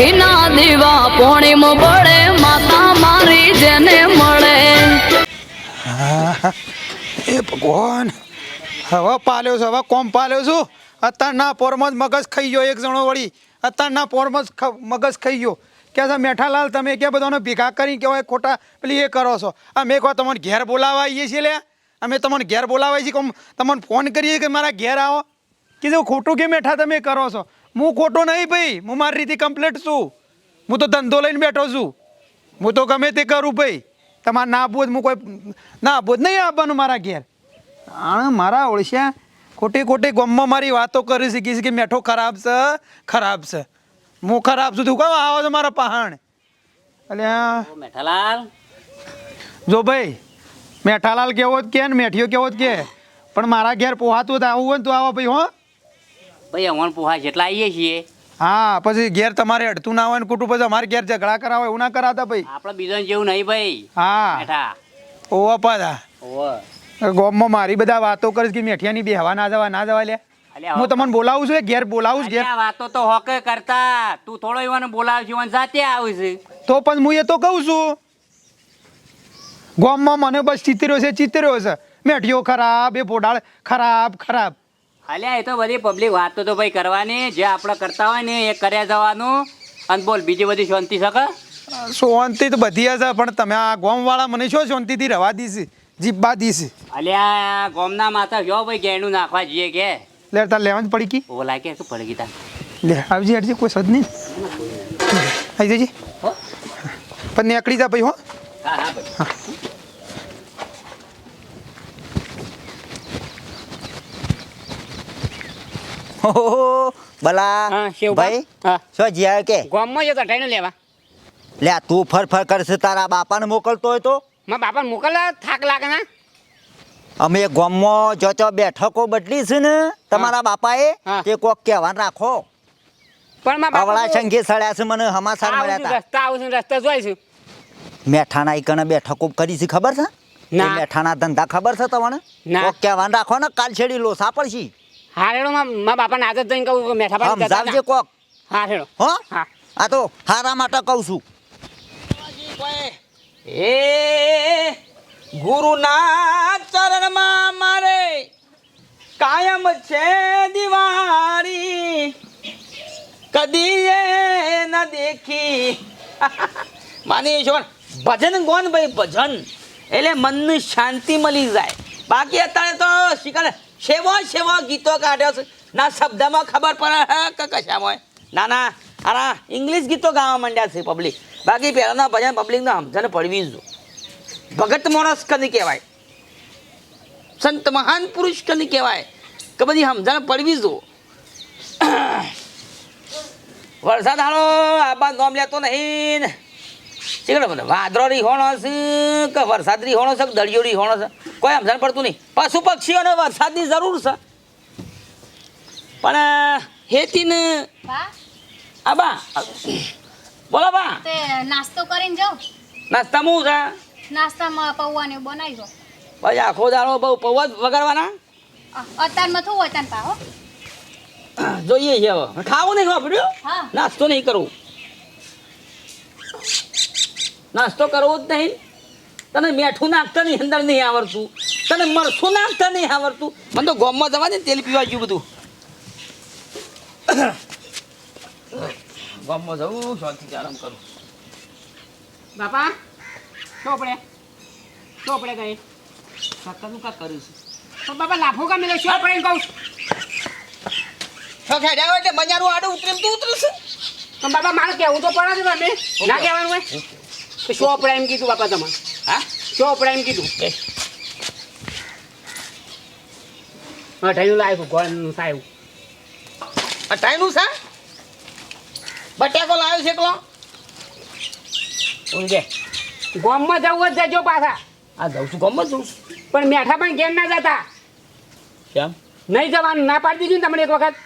ઘીના દીવા પોણીમ મળે માતા મારી જેને મળે. એ ભગવાન, હવે પાલ્યો છું, હવે કોમ પાલ્યો છું. અત્યારના પોરમાં જ મગજ ખાઈ ગયો એક જણો વળી. અત્યારના પોરમાં જ મગજ ખાઈ ગયો. કે છે, મેઠાલાલ, તમે ક્યાં બધાને ભેગા કરી કહેવાય ખોટા, પેલી એ કરો છો. અમે એક વાર તમને ઘેર બોલાવા આવીએ છીએ લે. અમે તમને ઘેર બોલાવાય છીએ તમને ફોન કરીએ કે મારા ઘેર આવો. કીધું ખોટું કે મેઠા તમે કરો છો? હું ખોટો નહીં ભાઈ હું મારી રીતે કમ્પ્લીટ છું. હું તો ધંધો લઈને બેઠો છું. હું તો ગમે તે કરું ભાઈ. તમારે ના આપવું હું કોઈ ના આપવું નહીં આપવાનું મારા ઘેર. હા મારા ઓળશ્યા ખોટી ખોટી ગમમાં મારી વાતો કરી શીખી છે કે મેઠો ખરાબ છે ખરાબ છે. હું ખરાબ છું તું કહો આવો છો મારા પહાણ? એટલે મેઠાલાલ. જો ભાઈ મેઠાલાલ કેવો જ કે ને મેઠિયો કેવો જ કે પણ મારા ઘેર પોહાતું આવું હોય ને તો આવો ભાઈ હો. ભાઈ અમણ પોહા જેટલા આવીએ છીએ. હા પછી ઘેર તમારે અડતું ના હોય ને કુટુંબ પછી અમારે ઘેર ઝઘડા કરાવે એવું ના કરાતા ભાઈ? આપણે બીજા જેવું નહીં ભાઈ. હા. ઓવા પાદા ઓવ. ગોમમાં મારી બધા વાતો કરીશ કે મેઠિયાની બેહવા ના જવા ના જવા લે. હું તમને બોલાવું છું ઘેર બોલાવું છું ઘેર. વાતો તો હોકે કરતા. તું થોડો એવાને બોલાવ છું એવાને જાતે આવું છું. તો પણ હું એ તો કહું છું. ગોમમાં મને બસ ચિતર્યો છે ચિતર્યો છે. મેઠિયો ખરાબ એ પોડાળ ખરાબ ખરાબ. અલ્યા એ તો બધી પબ્લિક વાતો તો ભાઈ કરવાની. જે આપણે કરતા હોય ને એ કર્યા જવાનું. અને બોલ બીજી બધી શાંતિ શકે શાંતિ તો બધી હશે પણ તમે આ ગોમવાળા મને શું શાંતિથી રવા દીશે? જીબ્બા દીશે? અલ્યા ગોમના માથા જો ભાઈ ગેણું નાખવા જઈએ કે? લે તાર લેવા જ પડી કી? ઓલા કે શું પડી ગીતા લે આવજી હટજી કોઈ સદ નહીં. આવી જજી. હો? પણ નીકળી જા ભાઈ હો. હા હા ભાઈ. બલા. હા શિવભા ભાઈ હા. શું જીયા કે? ગોમમાં જતો ટ્રેન લેવા. લે આ તું ફર ફર કરશે તારા બાપાને મોકલતો હોય તો? મારા બાપાને મોકલા થાક લાગે ના? અમે ગામમાં જો ચો બેઠકો બદલી છે ને તમારા બાપાએ હા. તે કોક કહેવાનું રાખો. પણ મારા અવળા બાપા સંઘે સડ્યા છે મને હમાસાર મળ્યા છું, હતા રસ્તા આવું છું રસ્તા જોઈ છું. મેઠાના ઈકણે બેઠકો કરી છે ખબર છે? એ ના. મેઠાના ધંધા ખબર છે તમને? ના. કોક કહેવાનું રાખો ને કાલ છેડી લોસા પડશી. હારેડો મા બાપાને આદત જઈને કહું કે મેઠા પાડી જતા સમજાવજે ના. કોક. હારેડો હો? હા. આ તો હારા માટે કહું છું. એ ગુરુના ચરણમાં મારે કાયમ છે દિવાળી. કદી એ ન દેખી. માની છો ભજન કોણ ભાઈ ભજન. એટલે મનની શાંતિ મળી જાય. બાકી અત્યારે તો શિકાર સેવો સેવો ગીતો કાઢ્યો છે. ના શબ્દમાં ખબર પડે. કે, કશામાં ના ના આના ઇંગ્લિશ ગીતો ગાવા માંડ્યા છે પબ્લિક બાકી પહેલાંના ભજન પબ્લિકને સમજણ પડવી જ. ભગત માણસ કદી કહેવાય? સંત મહાન પુરુષ કને કહેવાય? કે બધી સમજણ પડવી જો. વરસાદ હાલો આબા નોમ લેતો નહીં શીખડે બધે. વાદળો રીહોણો છે કે વરસાદ રીહોણો છે કે દળિયો રીહોણો છે? કોઈ સમજણ પડતું નહીં. પશુ પક્ષીઓને વરસાદની જરૂર છે. પણ હેતીને બા. બોલો બા. તે નાસ્તો કરીને જાઓ નાસ્તા હું છે? નાસ્તામાં પૌવાને એવું બનાવી દો. પછી આખો દાડો બહુ પૌવા જ વગાડવાના? અત્યારમાં થવું હોય ત્યાં પાહો જોઈએ છે હવે. ખાવું નહીં વાપર્યું હા. નાસ્તો નહીં કરવું નાસ્તો કરવો જ નહીં. તને મેઠું નાખતા નહીં અંદર નહીં આવડતું. તને મરસું નાખતા નહીં આવડતું. મને તો ગોમમાં જવા દે ને તેલ પીવા જેવું બધું. ગોમમાં જવું શાંતિથી આરામ કરું. બાપા ચોપડે ચોપડે ગઈ સત્તાનું કાંક કર્યું છે. પણ બાપા લાફો કા મેલે ચોપડે કહું. છું. હોય એટલે મજાનું આડું ઉતરે તું ઉતરશે પણ બાપા મારે કહેવું તો પડે છે તમે. ના કહેવાનું હોય. કે શું પડે એમ કીધું બાપા તમારે. હા? શું પડે એમ કીધું હા ઠાઈનું લાવ્યું ગોળનું સાહેબ અટાઈનું છે? બટેકો લાવ્યો છે એકલો? ઊંઘે ગોમમાં જવું જ જજો પાછા. આ જઉં છું ગોમમાં જઉં પણ મેઠા પણ ઘેર ના જતા. કેમ? નહીં જવાનું ના પાડી દીધું ને તમને એક વખત?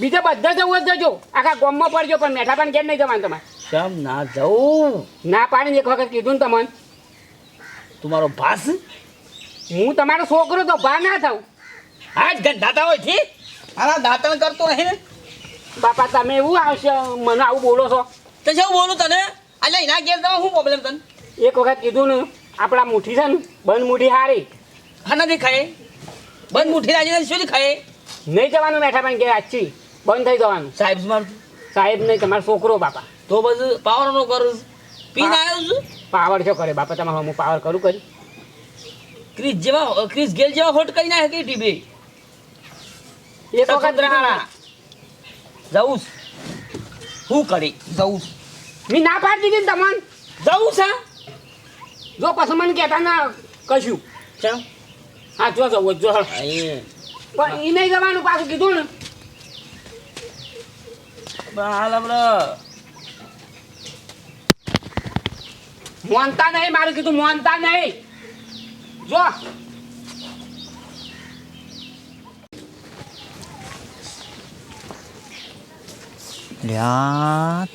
બીજા બધા જવું જ જજો. આખા ગોમમાં પડજો પણ મેઠા પણ ઘેર નહીં જવાનું તમારે. કેમ ના જવું ના પાડીને એક વખત કીધું ને તમને. તમારો મારો ભાસ? હું તમારો છોકરો તો ભા ના થાઉં આજ ગંધાતા હોય છે આના દાંતણ કરતો રહે ને? બાપા તમે એવું આવશે મને આવું બોલો છો. તો શું બોલું તને? એટલે એના ઘેર તમે શું પ્રોબ્લેમ તને? એક વખત કીધું ને આપણા મુઠ્ઠી છે ને બંધ મુઠ્ઠી હારી. હા નથી ખાય. બંધ મુઠ્ઠી રાખીને શું ખાય? નહીં જવાનું મેઠા પણ કે આજથી બંધ થઈ જવાનું. સાહેબ સાહેબ નહીં તમારો છોકરો બાપા. તો બધું પાવર નો કરું પીને આવ્યો છું. પાવર શું કરે? બાપા તમારે હું પાવર કરું કરી? ક્રિસ જેવા ક્રિસ ગેલ જેવા હોટ કરી નાખે કે ટીબી? એક વખત રાણા. જવું હું કરી? જવું મી ના પાડી દીધી તમને? જવું છે જો પછી મને કહેતા ના કશું. છે હા જો જવું જો પણ એ નહીં જવાનું પાછું કીધું ને. હાલ આપણે મોનતા નહીં, મારું કીધું મોનતા નહીં. જો.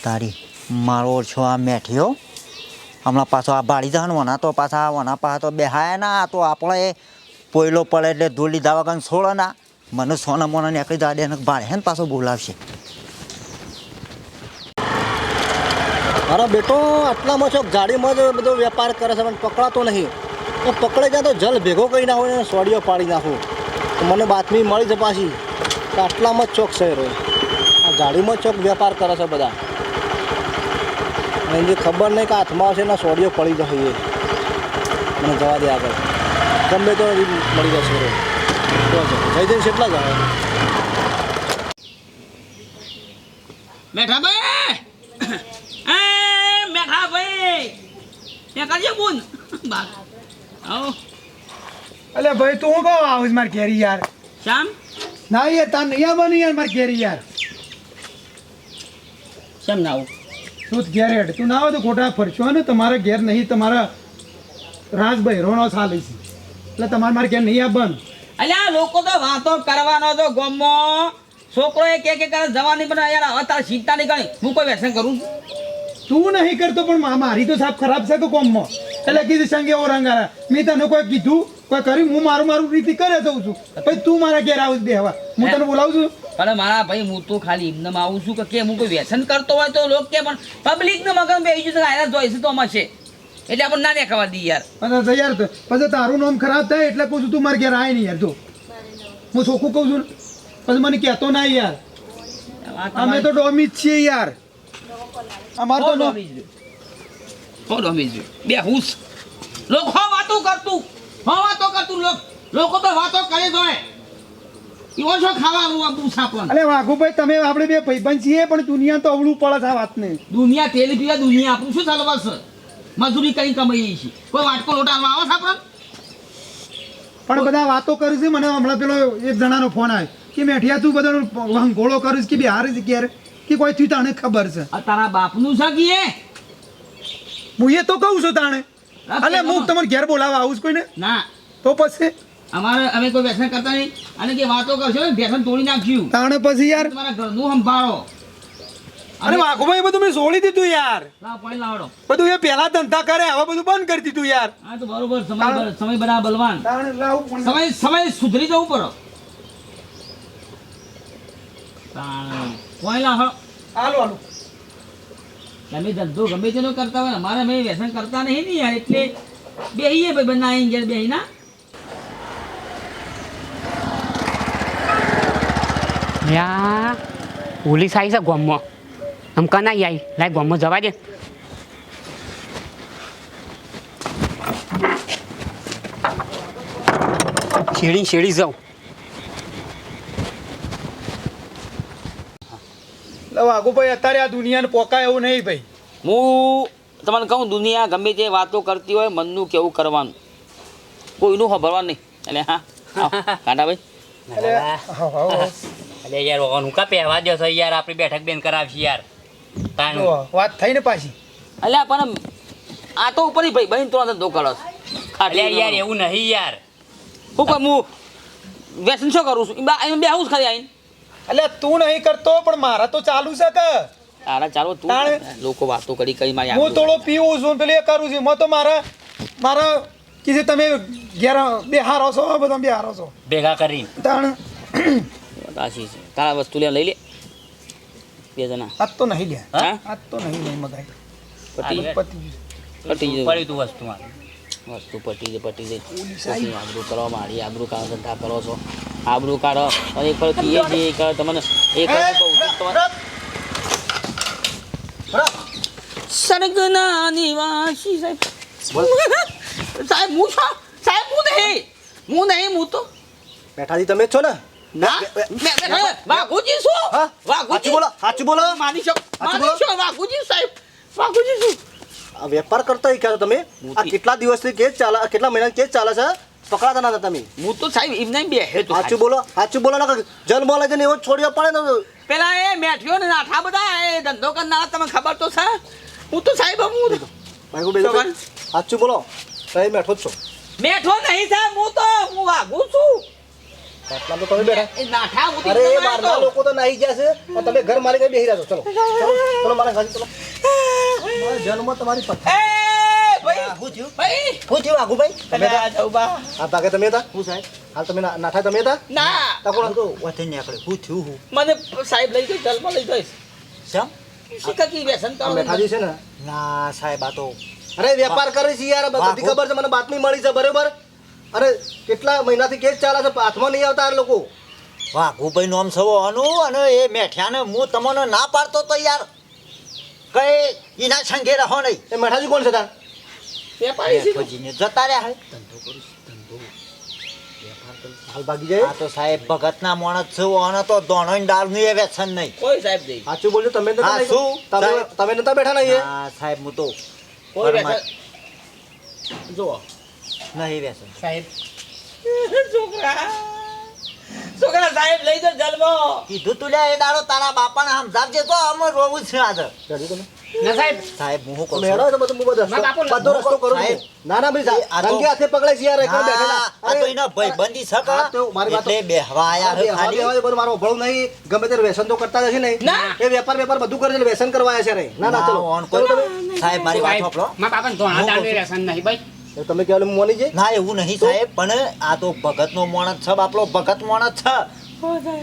તારી મારો છો આ મેઠ્યો હમણાં પાછો આ ભાડી જાણ વના તો પાછા વના પાછા તો બેહાય ના, તો આપણે પોયલો પડે એટલે ધૂળ લીધા વગર છોડો ના મને સોના મોના નીકળી દાડે ભાડે ને પાછો બોલાવશે. અરે બેટો આટલામાં છો ગાડીમાં જ બધો વેપાર કરે છે, પણ પકડાતો નહીં. તો પકડે ત્યાં તો જલ ભેગો કરી નાખો ને સોડીઓ પાડી નાખો. મને બાતમી મળી છે પાછી કે આટલામાં ચોક છે રોજ આ ગાડીમાં ચોક વેપાર કરે છે બધા. અને જે ખબર નહીં કે હાથમાં આવશે ને સોડીઓ પડી જશે મને જવા દે આગળ. ગમે તો મળી જશે રોજ જઈ જઈને કેટલા જાય મેઠા ભાઈ એ મેઠા ભાઈ ત્યાં કરજે બુન બાર આવો અલે તું તું કહો આવું માર ઘેરી યાર? શામ? ના એ તાર નહીં આવવાની યાર માર ઘેરી યાર. શ્યામ ના આવું. તું ઘેર હેઠ તું ના આવે તો ખોટા ફરશો ને. તમારા ઘેર નહીં તમારા રાજભાઈ રોણો ચાલે છે એટલે તમારે મારે ઘેર નહીં આવવાનું અલ્યા લોકો તો વાતો કરવાનો તો ગમો. છોકરો એ કે કે કરે જવાની પણ યાર અત્યારે ચિંતા નહીં કરી હું કોઈ વ્યસન કરું છું? તું નહીં કરતો પણ મારી તો સાફ ખરાબ છે કે કોમમાં એટલે કીધું સંગે ઓરંગારા. મેં તને કોઈ કીધું? કોઈ કર્યું? હું મારું મારું રીતે કરે જઉં છું. પછી તું મારા ઘેર આવું બે હવા હું તને બોલાવું છું? અરે મારા ભાઈ હું તો ખાલી એમને આવું છું કે કે હું કોઈ વ્યસન કરતો હોય તો લોક કે પણ પબ્લિક ને મગન બે છે આયરા જોઈશે તો અમાશે એટલે આપણે ના દેખાવા દઈએ યાર. અને તો યાર તો- પછી તારું નામ ખરાબ થાય એટલે કહું છું તું મારા ઘેર આય નહીં યાર જો. હું ચોખ્ખું કહું છું પછી મને કહેતો ના યાર. અમે તો ડોમી જ છીએ યાર. અમાર તો ડોમી જ ડોમી છે? બે હુસ લોકો વાતો કરતું. હો વાતો કરતું લોક લોકો તો વાતો કરે જ હોય. ઈવો છો ખાવાનું આ બૂસા પણ. અલે વાઘુભાઈ તમે આપણે બે ભાઈબંધ છીએ પણ દુનિયા તો અવળું પડે છે આ વાતને. દુનિયા તેલ પીવા દુનિયા આપણું શું ચાલવા છે મજૂરી કરી કમાઈએ છીએ. કોઈ વાટકો લોટામાં આવે છે આપણને? પણ બધા વાતો કરી છે મને હમણાં પેલો એક જણાનો ફોન આવ્યો. કે મેઠિયા તું બધો વંગોળો કરીશ કે બિહાર છે ક્યારે કે કોઈ થયું તને ખબર છે? તારા બાપનું છે કે? હું એ તો કહું છું તાણે. અલે હું તમને ઘેર બોલાવવા આવું છું કોઈને? ના. તો પછી? અમારે અમે કોઈ વ્યસન કરતા નહીં. અને જે વાતો કરશો ને વ્યસન તોડી નાખ્યું તાણે પછી યાર? તમારા ઘરનું સંભાળો. અરે વાઘુભાઈ બધું મેં છોડી દીધું યાર. પાણી લાવડો બધું એ પહેલા ધંધા કરે હવે બધું બંધ કરી દીધું યાર. હા તો બરોબર સમય સમય બરાબર બલવાન સમય સમય સુધરી જવું પડો. કોઈ લાવ હાલો હાલો. તમે ધંધો ગમે તેનો કરતા હોય અમારે અમે વ્યસન કરતા નહીં ને યાર, એટલે બેહીએ ભાઈ બંને આવીને ઘેર બેહી ના યા પોલીસ આવી છે ગોમમાં. આમ કના આવી લાય ગોમમાં જવા દે. શેડી શેડી જાઉં. વાઘુભાઈ અત્યારે આ દુનિયાને પોકાય એવું નહીં ભાઈ. હું તમને કહું દુનિયા ગમે તે વાતો કરતી હોય મનનું કેવું કરવાનું? કોઈનું ખબરવાનું નહીં. એટલે હા આવો, કાંટાભાઈ. અરે યાર ઓનું કા પહેવા દો છો? યાર આપણી બેઠક બેન કરાવશી યાર. વાત થઈ ને પાછી. એટલે પણ આ તો ઉપર ભાઈ બહેન તો ધંધો કરો છો. અલ્યા યાર એવું નહીં યાર. હું કહું હું વ્યસન શું કરું છું? એમ બે હું જ ખરી આવીને એટલે તું નહીં કરતો પણ મારા તો ચાલુ છે કે. તારા ચાલો તું લોકો વાતો કરી કઈ મારી હું થોડો પીવું છું પેલું એ કરું છું. મેં તો મારા મારા કીધે તમે ઘેર બે હારો છો બધા બે હારો છો. ભેગા કરી. તાણ તાશી છે તારા વસ્તુ લે લઈ લે. બે જણા. આજ તો નહીં લે? આજ તો નહીં નહીં મગાઈ પતિ પતિ પતિ તું વસ્તુ મારું વસ્તુ પટી જાય પટી જાય આબરૂ કરવા મારી આબરૂ કાઢો ધંધા કરો છો. આબરૂ કાઢો. અને એક વાર કીએ છીએ એક તમને એક વાર કહું તમારે. સ્વર્ગના નિવાસી સાહેબ. સાહેબ હું છો સાહેબ હું નહીં. હું નહીં હું તો બેઠાજી તમે છો ને? વાઘુજી શું? હા? વાઘુજી બોલો સાચું બોલો. માની શકો સાચું માની બોલો. છો વાઘુજી સાહેબ? વાઘુજી શું? વેપાર કરતા શીખ્યા તમે? આ કેટલા દિવસથી કેસ ચાલે કેટલા મહિના કેસ ચાલે છે? પકડાતા ના તમે. હું તો સાહેબ એમને બે હે તો સાચું બોલો સાચું બોલો ના જન્મ લઈ જઈને એવો છોડ્યો પડે ને પેલા એ મેઠ્યો ને નાઠા બધા એ ધંધો કરનારા તમે ખબર તો છે? હું તો સાહેબ હું ભાઈ બેસો સાચું બોલો સાહેબ મેઠો જ છો. મેઠો નહીં સાહેબ હું તો હું વાગું છું. આટલા તો તમે બેઠા. અરે બહારના લોકો તો નાહી ગયા છે તમે ઘર મારી બેસી રહ્યા છો. ચલો ચલો મારા ઘરે ચલો. જન્મ તમારી પથ્થર એ ભાઈ શું થયું? ભાઈ. શું થયું આગુભાઈ તમે તમે આ જાઓ બા. આ ભાગે તમે હતા? શું સાહેબ. હાલ તમે નાઠા તમે હતા? ના. તા કોણ હતું? વચ્ચે નીકળે શું થયું હું? મને સાહેબ લઈ ગઈ જન્મ લઈ ગઈ. શેમ? શીખકી વ્યસન આ કરો છે ને? ના સાહેબ આ તો અરે વેપાર કરે છે યાર બધી ખબર છે મને બાતમી મળી છે બરોબર? અરે કેટલા મહિનાથી કેસ ચાલે છે હાથમાં નહીં આવતા લોકો? વાહ નો નોમ સવો અનુ અને એ મેઠિયાને હું તમને ના પાડતો તો યાર. કઈ એના સંગે રહો નહીં. એ મેઠાજી કોણ છે તાર? વેપારી છે મેઠોજીને જતા રહ્યા હે. હાલ ભાગી જાય? આ તો સાહેબ ભગતના માણસ છે અને તો દાળનું એ નહીં. કોઈ સાહેબ નહીં. સાચું બોલજો તમે નતા હા, શું? તમે. તમે નતા બેઠા નહીં હા સાહેબ હું તો કોઈ નહીં સાહેબ. છોકરા. છોકરા સાહેબ લઈ જો જલમાં. કીધું તું લે એ દાડો તારા બાપાને સમજાવજે તો અમે રોવું છે ના સાહેબ. સાહેબ હું કહું તમે તો બધું બધો ના, બાપુ, રસ્તો- બધો રસ્તો કરું ના ના ભાઈ રંગે હાથે પકડાય છે યાર એકલા બેઠેલા. આ તો એના ભાઈબંધી છે કે? તો મારી વાત બેહવા આયા આ ખાલી. બેહવા દે, મારો અભળું નહીં ગમે ત્યારે વેસન તો કરતા જ હશે નહીં. એ વેપાર વેપાર બધું કરે છે વેસન કરવા આવ્યા છે ના ચલો. સાહેબ મારી વાત સાંભળો નહીં ભાઈ. તમે કહેવાય હું મોની જઈ ના એવું નહીં સાહેબ પણ આ તો ભગતનો માણસ છે બાપલો ભગત માણસ છે.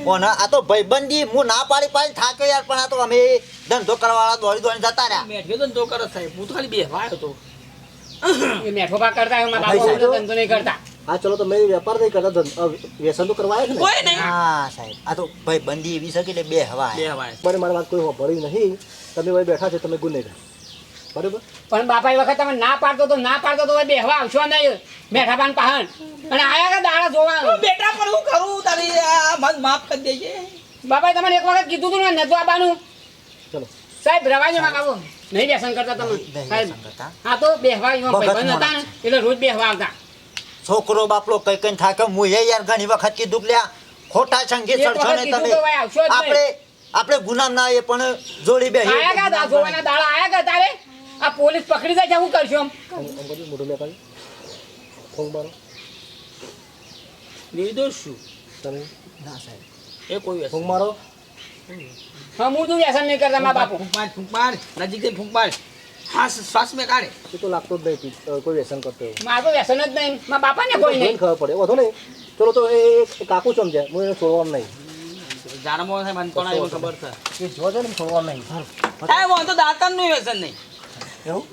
પણ આ તો ભાઈબંધી હું ના પાડી પાડી થાક્યો યાર પણ આ તો અમે ધંધો કરવાવાળા દોડી દોડી જતા રહ્યા. તો ને કરો સાહેબ હું તો ખાલી બેહવા આવ્યો તો. એ મેઠો પા કરતા હું મારા બાપુ સાહેબ. ધંધો નહીં કરતા. હા ચલો તમે વેપાર નહીં કરતા વ્યસન તો કરવાય છે કોઈ નહીં. હા સાહેબ આ તો ભાઈબંધી એવી છે કે એટલે બે હવા પણ મારી વાત કોઈ ભળી નહીં. તમે ભાઈ બેઠા છે તમે ગુનેગાર. બરાબર? પણ બાપા એ વખત તમે ના પાડતો તો ના પાડતો તો બેહવા આવશો નહીં. બેઠા પાન પહાણ. અને આયા કે દાડા જોવા? બેટા પણ હું કરું? તારી મન માફ કરી દેજે. બાપાએ તમને એક વખત કીધું હતું ને નતું આવવાનું ચલો. સાહેબ રવાજો માં આવો નહીં બેસન કરતા તમે. સાહેબ હા તો બેહવા એવા ભાઈબંધ હતા ને એટલે રોજ બેહવા આવતા. છોકરો બાપલો કઈ કઈ થાકે હું એ યાર ઘણી વખત કીધું કે લ્યા ખોટા સંગીત ચડશો ને તમે. આપણે આપણે ગુનામ ના એ પણ જોડી બે આયા કા જોવાના દાડા આયા કા તારે? આ પોલીસ પકડી જાય હું કરશું આમ બધું મોઢું લેખાય ફોન મારો. નિર્દોષ છું તમે ના સાહેબ. એ કોઈ વ્યસન ફોન મારો. હા હું તું વ્યસન નહીં કરતા મારા બાપુ. ફૂંક માર ફૂંક માર નજીક જઈને ફૂંક માર હા શ્વાસ મેં કાઢે. એ તો લાગતો જ નહીં પી- કોઈ વ્યસન કરતો મારું તો વ્યસન જ નહીં. મારા બાપા ને કોઈ નહીં. ખબર પડે. વધો નહીં. ચલો તો એ એ કાકુ સમજ્યા હું એને છોડવાનું નહીં. જાણમો મને કોણ આવ્યું ખબર છે. એ જો છે ને છોડવાનું નહીં. સાહેબ હું તો દાંતણનું વ્યસન નહીં. એવું?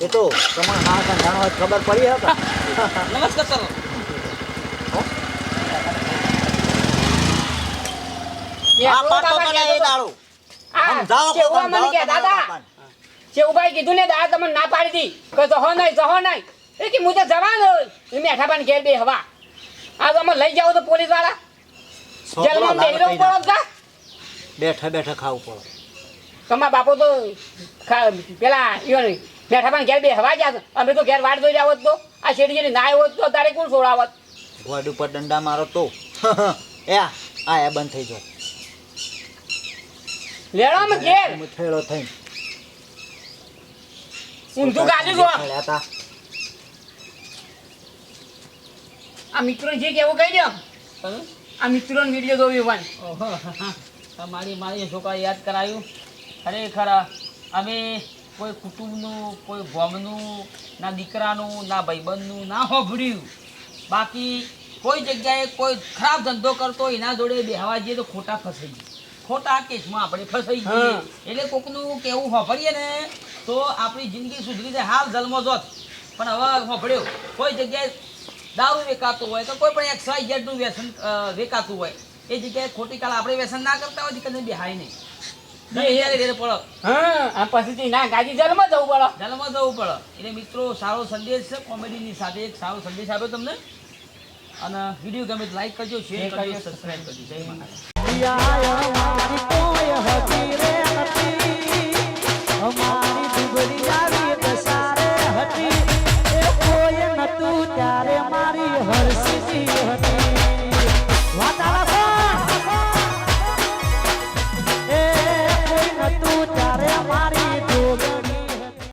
એ તો તમારે હા સંધાણ હોય ખબર પડી હે નમસ્કાર સર. આ આપણો તને એ દાડો. સમજાવો કે મને કે દાદા બાપાને. કીધું ને દાદા તમને ના પાડી દી. કે જહો નહીં જહો નહીં. એ કે હું તો જવાનો. એ મેઠા ઘેર બે હવા. આ તમે લઈ જાઓ તો પોલીસવાળા જેલમાં પડો બેઠા બેઠા ખાવું પડે. તમારા બાપો તો પેલા મેઠા પાન ઘેર બે હવા ગયા અમે તો ઘેર વાટ જોઈ આવત તો. આ શેઠી ના આવ્યો તો તારે કોણ છોડાવત ગોડ ઉપર દંડા મારો તો. એ આ એ બંધ થઈ જાય લેડો અમે ઘેર. થયેલો થઈ ઊંધું ગાડી જો. આ મિત્રો જે કેવું કહી દો. આ મિત્રો વીડિયો જોવી વાન મારી મારી છોકરા યાદ કરાયું. ખરેખર અમે કોઈ કુટુંબનું કોઈ ગોમનું ના દીકરાનું ના ભાઈબંધનું ના હોભળ્યું. બાકી કોઈ જગ્યાએ કોઈ ખરાબ ધંધો કરતો એના જોડે બેહવા જઈએ તો ખોટા ફસાઈ ખોટા કેસમાં આપણે ફસાઈ જઈએ. એટલે કોકનું કેવું હોભળીએ ને તો આપણી જિંદગી સુધરી જાય. હાલ જલમો જોત પણ હવે હોભળ્યો. કોઈ જગ્યાએ દારૂ વેકાતું હોય તો કોઈ પણ એક્સ વાય ઝેડનું વ્યસન વેકાતું હોય. એ જગ્યાએ ખોટી કાળ આપણે વ્યસન ના કરતા હોય કદી બેહાય નહીં. હા આ ના ગાજી જલમાં જવું પડે. જન્મ જવું પડે. એટલે મિત્રો સારો સંદેશ છે કોમેડીની સાથે એક સારો સંદેશ આપ્યો તમને. અને વીડિયો ગમે તો લાઈક કરજો શેર કરજો સબસ્ક્રાઇબ કરજો. જય અમારી